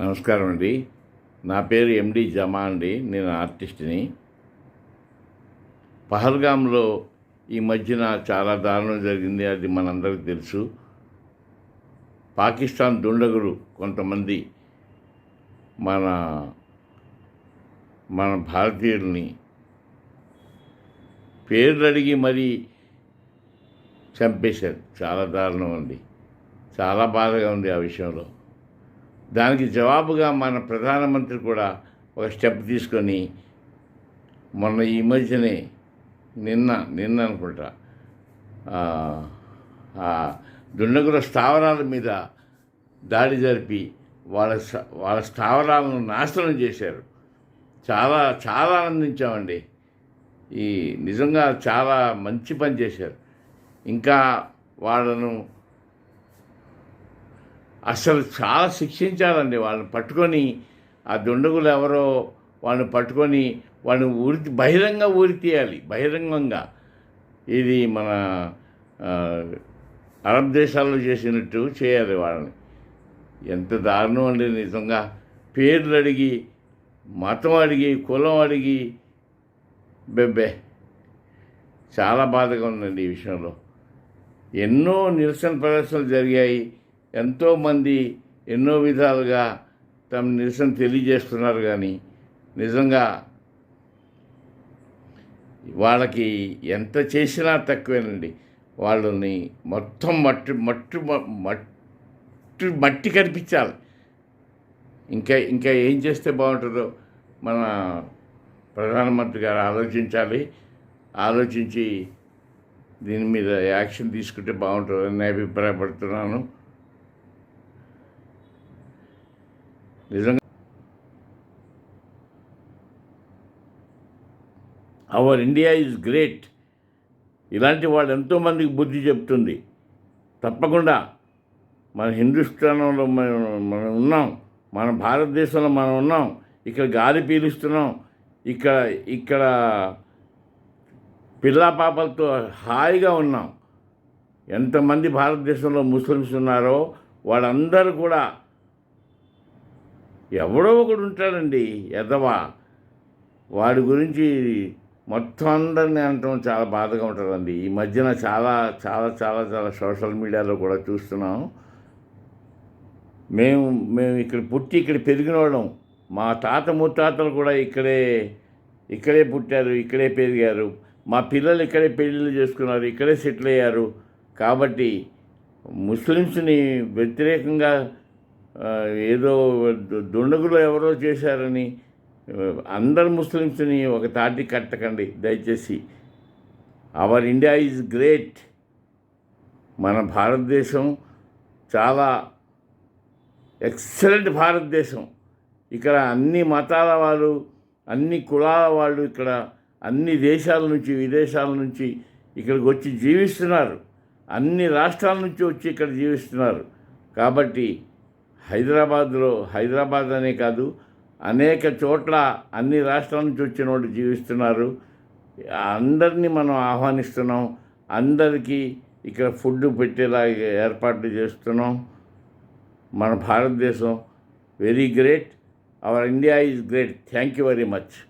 నమస్కారం అండి. నా పేరు ఎండి జమా అండి. నేను ఆర్టిస్ట్ని. పహల్గాంలో ఈ మధ్యన చాలా దారుణం జరిగింది. అది మనందరికీ తెలుసు. పాకిస్తాన్ దుండగులు కొంతమంది మన మన భారతీయుల్ని పేర్లు అడిగి మరీ చంపేశారు. చాలా దారుణం అండి. చాలా బాధగా ఉంది ఆ విషయంలో. దానికి జవాబుగా మన ప్రధానమంత్రి కూడా ఒక స్టెప్ తీసుకొని మొన్న ఈ మధ్యనే నిన్న నిన్న అనుకుంటా దుండగుల స్థావరాల మీద దాడి జరిపి వాళ్ళ స- వాళ్ళ స్థావరాలను నాశనం చేశారు. చాలా చాలా ఆనందించామండి. ఈ నిజంగా చాలా మంచి పని చేశారు. ఇంకా వాళ్ళను అసలు చాలా శిక్షించాలండి వాళ్ళని పట్టుకొని. ఆ దుండగులు ఎవరో వాళ్ళని పట్టుకొని వాళ్ళని ఊరి బహిరంగ ఊరి తీయాలి బహిరంగంగా. ఇది మన అరబ్ దేశాల్లో చేసినట్టు చేయాలి వాళ్ళని. ఎంత దారుణం అండి నిజంగా. పేర్లు అడిగి మతం అడిగి కులం అడిగి. బెబ్బే. చాలా బాధగా ఉందండి ఈ విషయంలో. ఎన్నో నిరసన ప్రదర్శనలు జరిగాయి. ఎంతోమంది ఎన్నో విధాలుగా తమ నిరసన తెలియజేస్తున్నారు కానీ నిజంగా వాళ్ళకి ఎంత చేసినా తక్కువేనండి. వాళ్ళని మొత్తం మట్టి మట్టి మట్టి మట్టి కనిపించాలి. ఇంకా ఇంకా ఏం చేస్తే బాగుంటుందో మన ప్రధానమంత్రి గారు ఆలోచించాలి. ఆలోచించి దీని మీద యాక్షన్ తీసుకుంటే బాగుంటుందని నేను అభిప్రాయపడుతున్నాను. నిజంగా. అవర్ ఇండియా ఈజ్ గ్రేట్ ఇలాంటి వాళ్ళు ఎంతోమందికి బుద్ధి చెప్తుంది. తప్పకుండా మన హిందుస్థానంలో మనం మనం ఉన్నాం. మన భారతదేశంలో మనం ఉన్నాం. ఇక్కడ గాలి పీలుస్తున్నాం. ఇక్కడ ఇక్కడ పిల్లా పాపలతో హాయిగా ఉన్నాం. ఎంతమంది భారతదేశంలో ముస్లిమ్స్ ఉన్నారో వాళ్ళందరూ కూడా ఎవడో ఒకడు ఉంటాడండి ఎదవా వాడి గురించి మొత్తం అందరినీ అనటం చాలా బాధగా ఉంటుందండి. ఈ మధ్యన చాలా చాలా చాలా చాలా సోషల్ మీడియాలో కూడా చూస్తున్నాం. మేము మేము ఇక్కడ పుట్టి ఇక్కడ పెరిగిన వాళ్ళం మా తాత ముత్తాతలు కూడా ఇక్కడే ఇక్కడే పుట్టారు ఇక్కడే పెరిగారు. మా పిల్లలు ఇక్కడే పెళ్ళిళ్ళు చేసుకున్నారు ఇక్కడే సెటిల్ అయ్యారు. కాబట్టి ముస్లిమ్స్ని వ్యతిరేకంగా ఏదో దుండగులు ఎవరో చేశారని అందరు ముస్లిమ్స్ని ఒక తాటి కట్టకండి దయచేసి. అవర్ ఇండియా ఈజ్ గ్రేట్ మన భారతదేశం చాలా ఎక్సలెంట్ భారతదేశం. ఇక్కడ అన్ని మతాల వాళ్ళు అన్ని కులాల వాళ్ళు ఇక్కడ అన్ని దేశాల నుంచి విదేశాల నుంచి ఇక్కడికి వచ్చి జీవిస్తున్నారు. అన్ని రాష్ట్రాల నుంచి వచ్చి ఇక్కడ జీవిస్తున్నారు. కాబట్టి హైదరాబాద్లో హైదరాబాద్ అనే కాదు అనేక చోట్ల అన్ని రాష్ట్రాల నుంచి వచ్చిన వాళ్ళు జీవిస్తున్నారు. అందరినీ మనం ఆహ్వానిస్తున్నాం. అందరికీ ఇక్కడ ఫుడ్ పెట్టేలా ఏర్పాట్లు చేస్తున్నాం. మన భారతదేశం very great. Our India is great. Thank you very much.